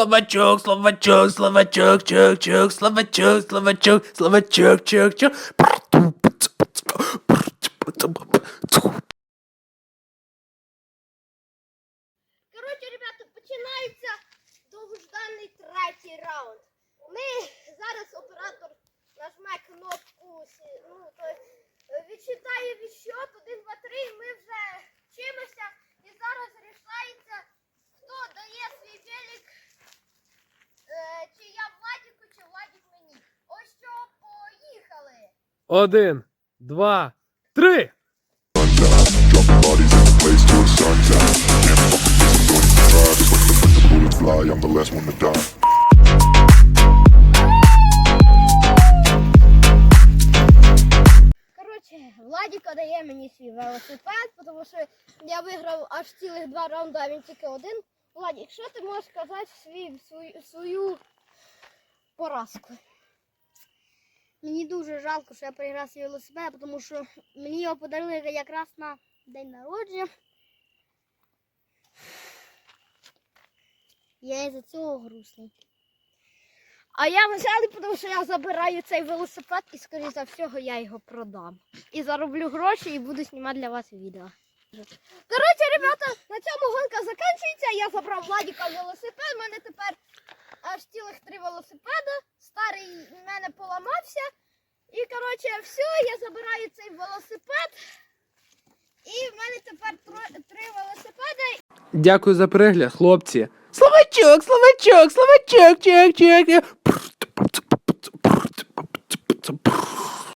словачок, словачок, словачок, чок, чок, словачок, словачок, словачок, чок, чок. Коротше, ребята, починається довгожданий третій раунд. Ми зараз оператор one to die. Коротше, Владіка дає мені свій велосипед, тому що я виграв аж цілих два раунди, а він тільки один. Владік, що ти можеш сказати свій, свою, свою поразку? Мені дуже жалко, що я проіграв свій велосипед, тому що мені його подарили якраз на день народження. Я із-за цього грустний. А я веселий, тому що я забираю цей велосипед і, скоріше за всього, я його продам. І зароблю гроші і буду знімати для вас відео. Коротше, ребята, на цьому гонка закінчується. Я забрав Владіка велосипед. У мене тепер аж цілих три велосипеда. Старий мене поламався. Коротше, все, я забираю цей велосипед. І в мене тепер тро- три велосипеди. Дякую за перегляд, хлопці. Словачок, словачок, словачок, чек, чок.